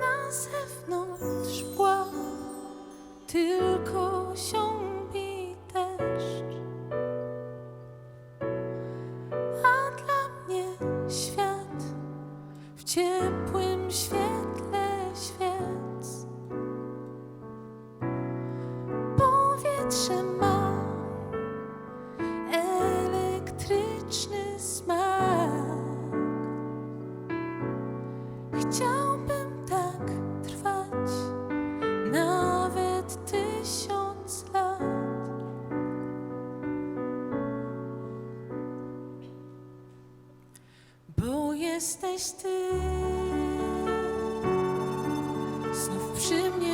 Na zewnątrz płał tylko. ciepłym świetle świec. Powietrze ma elektryczny smak. Chciałbym tak trwać nawet tysiąc. jesteś Ty. Znów przy mnie.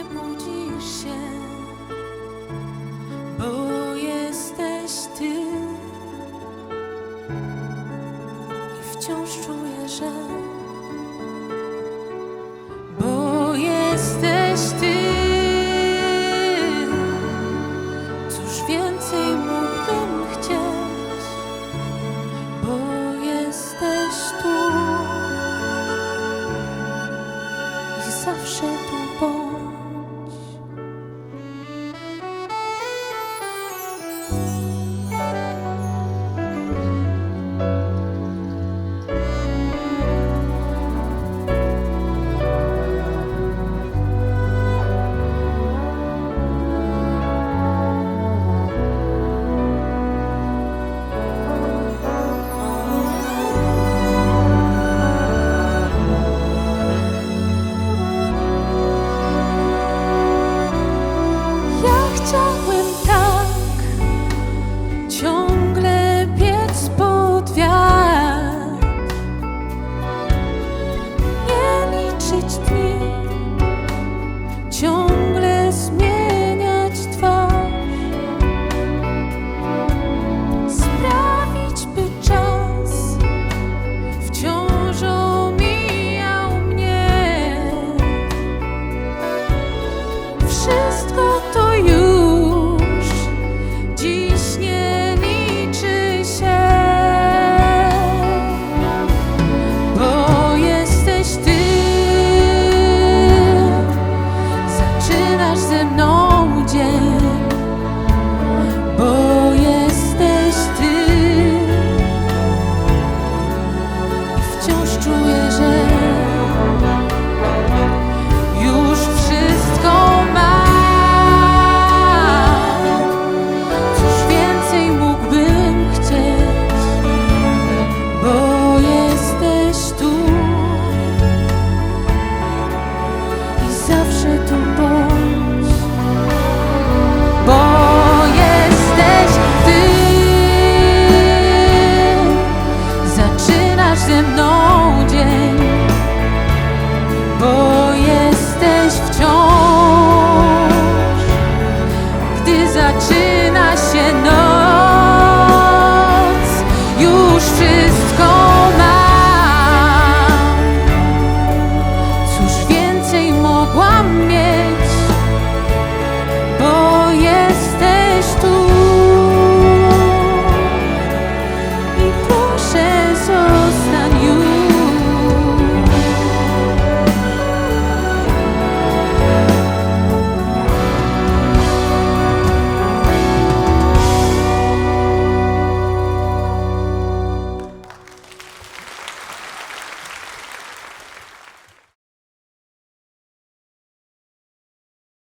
谁